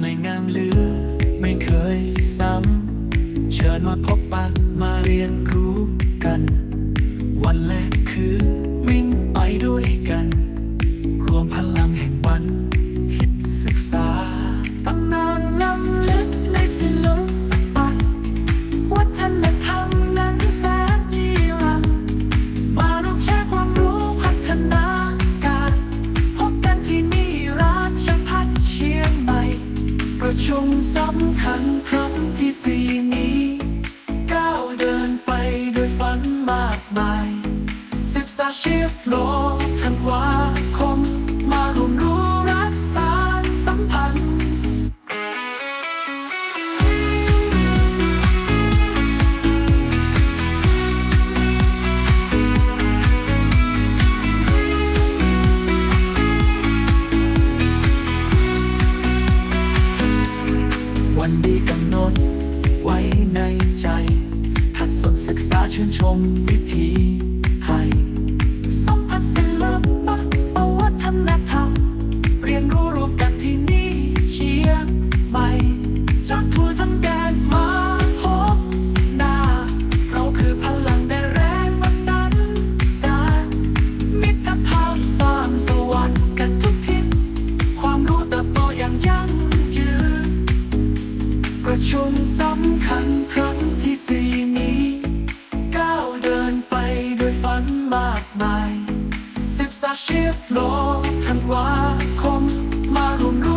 ไม่งามลือ ไม่เคยซ้ำ เชิญมาพบปะมา ประชุมสำคัญครั้งที่สี่นี้ก้าวเดินไปด้วยฝันมากมายสิบสาชีพโลก ชื่นชมวิธี สาเชียบโลธันวาคมมารุมร